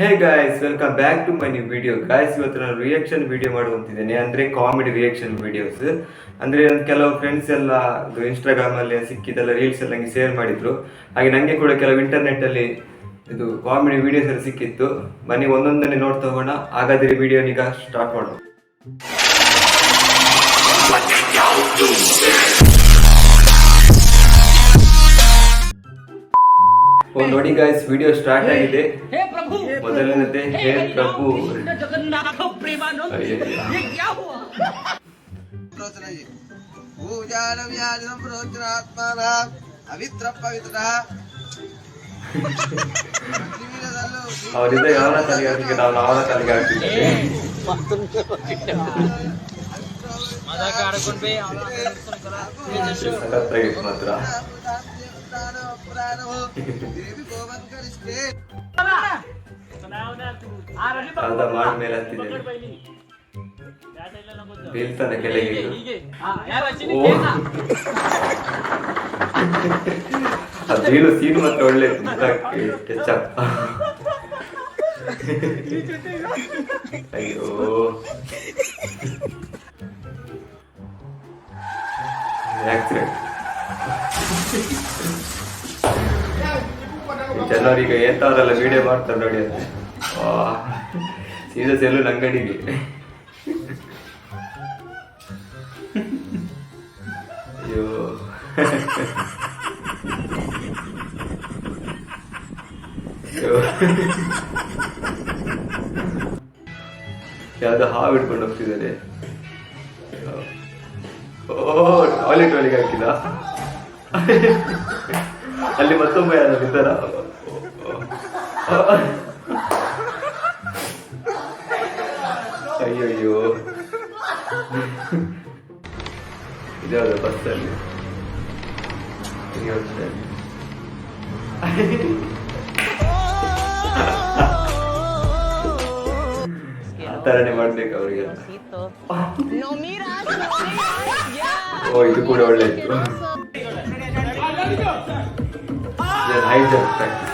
Hey guys welcome back to my new video guys ಇವತ್ತು ನಾನು reaction video ಮಾಡುವಂತಿದ್ದೇನೆ. ಅಂದ್ರೆ comedy reaction videos ಅಂದ್ರೆ ನನ್ನ ಕೆಲವು ಫ್ರೆಂಡ್ಸ್ ಎಲ್ಲ ಇನ್ಸ್ಟಾಗ್ರಾಮ್ ಅಲ್ಲಿ ಸಿಕ್ಕಿದ್ದೆಲ್ಲ ರೀಲ್ಸ್ ಎಲ್ಲ ನಂಗೆ ಶೇರ್ ಮಾಡಿದ್ರು. ಹಾಗೆ ನನಗೆ ಕೂಡ ಕೆಲವು ಇಂಟರ್ನೆಟ್ ಅಲ್ಲಿ ಇದು ಕಾಮಿಡಿ ವಿಡಿಯೋಸ್ ಎಲ್ಲ ಸಿಕ್ಕಿತ್ತು. ಬನ್ನಿ ಒಂದೊಂದನ್ನೇ ನೋಡ್ತಾ ಹೋಗೋಣ. ಹಾಗಾದ್ರೆ ವಿಡಿಯೋನೀಗ ಸ್ಟಾರ್ಟ್ ಮಾಡೋಣ. ನೋಡಿ ಗಾಯ್ಸ್ ವಿಡಿಯೋ ಸ್ಟಾರ್ಟ್ ಆಗಿದೆ. ಮೊದಲನಂತೆ ಹೇ ಪ್ರಭು. ಅವರಿಂದ ಯಾವನ ತಲೆಗೆ ಹಾಕಿದ್ದೆ ನಾವು ಮಾತ್ರ. ಅರ್ಧ ಮಾಡ್ಮೇಲೆ ಹತ್ತಿದ್ದೇನೆ ಬೀಳ್ತಾನೆ ಕೆಳಗೆ ಬೀಳು ಸೀನ್ ಮಾತ್ರ ಒಳ್ಳೆ ಕೆಚ್ಚಪ್ ಅಯ್ಯೋ. ಆಕ್ಸಿಡೆಂಟ್ ಜನರು ಈಗ ವೀಡಿಯೋ ಮಾಡ್ತಾರೆ ನೋಡಿ ಅಂತ. ಸೀದಾ ಸೆಲ್ಲು ಅಂಗಡಿಗೆ ಅಯ್ಯೋ. ಯಾವ್ದೋ ಹಾವು ಹಿಡ್ಕೊಂಡು ಹೋಗ್ತಿದ್ದಾರೆ. ಓ, ಟಾಯ್ಲೆಟ್ ಒಳಗೆ ಹಾಕಿದ. ಅಲ್ಲಿ ಮತ್ತೊಮ್ಮೆ ಯಾರು ಬಿದ್ದಾರ ಅಯ್ಯಯ್ಯೋ ಇದ್ಯಾವ್ದು ಬಸ್ಸಲ್ಲಿ ಬಸ್ಸಲ್ಲಿ ಆ ಥರನೇ ಮಾಡ್ಬೇಕು ಅವರಿಗೆಲ್ಲ No miras, no miras, ya. ಓ ಇದು ಕೂಡ ಒಳ್ಳೆ ಇತ್ತು ಹೈ ಜಂಪ್ ಪ್ರಾಕ್ಟೀಸ್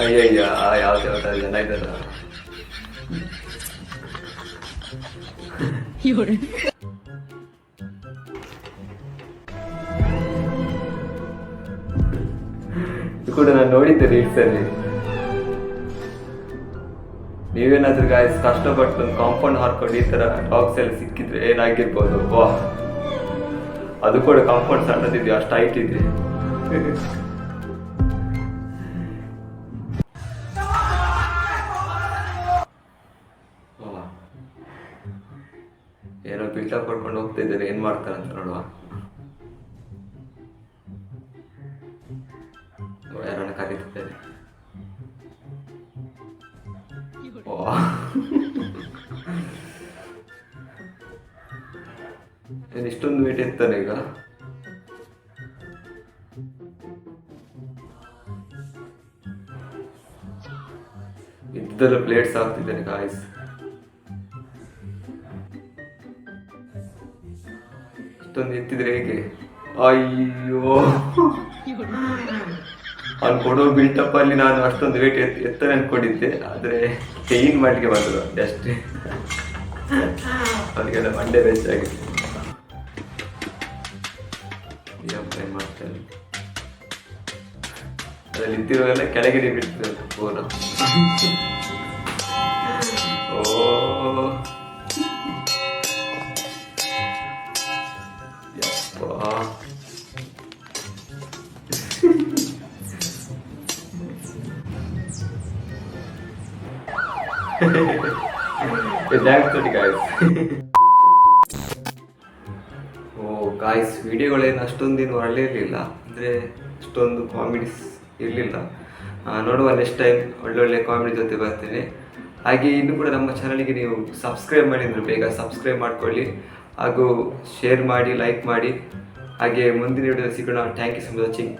ಅಯ್ಯಯ್ಯ ಯಾವ ಯಾವ್ದು ಜನ ಇದ್ದಾರ ಇದು ಕೂಡ ನಾನು ನೋಡಿದ್ದೆ ರೀಲ್ಸ್ ಅಲ್ಲಿ. ನೀವೇನಾದ್ರೂ ಗಾಯ್ಸ್ ಕಷ್ಟಪಟ್ಟು ಒಂದು ಕಾಂಪೌಂಡ್ ಹಾಕೊಂಡು ಈ ತರ ಡಾಗ್ಸ್ ಎಲ್ಲ ಸಿಕ್ಕಿದ್ರೆ ಏನಾಗಿರ್ಬೋದು? ವಾ ಅದು ಕೂಡ ಕಾಂಪೌಂಡ್ ಸಣ್ಣದಿದ್ಯಾ? ಅಷ್ಟು ಹೈಟ್ ಇದೆ ಏನೋ ಪಡ್ಕೊಂಡು ಹೋಗ್ತಾ ಇದ್ದಾರೆ ಏನ್ ಮಾಡ್ತಾರೆ ಅಂತ ನೋಡುವ. ಯಾರನ್ನ ಕರೀತಿದ್ದಾರೆ? ಏನ್, ಇಷ್ಟೊಂದು ವೇಟ್ ಇರ್ತಾನೆ ಈಗ? ಇದ್ದಲ್ಲ ಪ್ಲೇಟ್ಸ್ ಹಾಕ್ತಿದ್ದಾನೆ ಗಾಯ್ಸ್ ಇಷ್ಟೊಂದು ಎತ್ತಿದ್ರೆ ಹೇಗೆ? ಅಯ್ಯೋ. ಅವ್ನು ಕೊಡೋ ಬಿಲ್ಟಪ್ ಅಲ್ಲಿ ನಾನು ಅಷ್ಟೊಂದು ವೇಟ್ ಎತ್ ಅನ್ಕೊಂಡಿದ್ದೆ, ಆದ್ರೆ ಚೈನ್ ಮಾಡ್ಲಿಕ್ಕೆ ಬಂದ್ರು ಅಷ್ಟೇ. ಅವನಿಗೆಲ್ಲ ಮಂಡೆ ಬೆಚ್ಚಾಗಿತ್ತು ಮಾಡ್ತಾನೆ ಅದ್ರಲ್ಲಿ ನಿಂತಿರೋದೆಲ್ಲ ಕೆಳಗಡೆ ಬಿಡ್ತಿದ್ದಾರೆ ಫೋನ್ ಓ. ಥ್ಯಾಂಕ್ಸ್ ಗಾಯ್ಸ್ ಓ ಗಾಯ್ಸ್ ವಿಡಿಯೋಗಳೇನು ಅಷ್ಟೊಂದೇನು ಒಳ್ಳೆ ಇರಲಿಲ್ಲ. ಅಂದರೆ ಅಷ್ಟೊಂದು ಕಾಮಿಡೀಸ್ ಇರಲಿಲ್ಲ. ನೋಡುವ ನೆಕ್ಸ್ಟ್ ಟೈಮ್ ಒಳ್ಳೊಳ್ಳೆ ಕಾಮಿಡಿ ಜೊತೆ ಬರ್ತೇನೆ. ಹಾಗೆ ಇನ್ನು ಕೂಡ ನಮ್ಮ ಚಾನಲ್ಗೆ ನೀವು ಸಬ್ಸ್ಕ್ರೈಬ್ ಮಾಡಿದ್ರೆ ಬೇಗ ಸಬ್ಸ್ಕ್ರೈಬ್ ಮಾಡ್ಕೊಳ್ಳಿ. ಹಾಗೂ ಶೇರ್ ಮಾಡಿ ಲೈಕ್ ಮಾಡಿ. ಹಾಗೆ ಮುಂದಿನ ವಿಡಿಯೋ ಸಿಗೋಣ. Thank you so much watching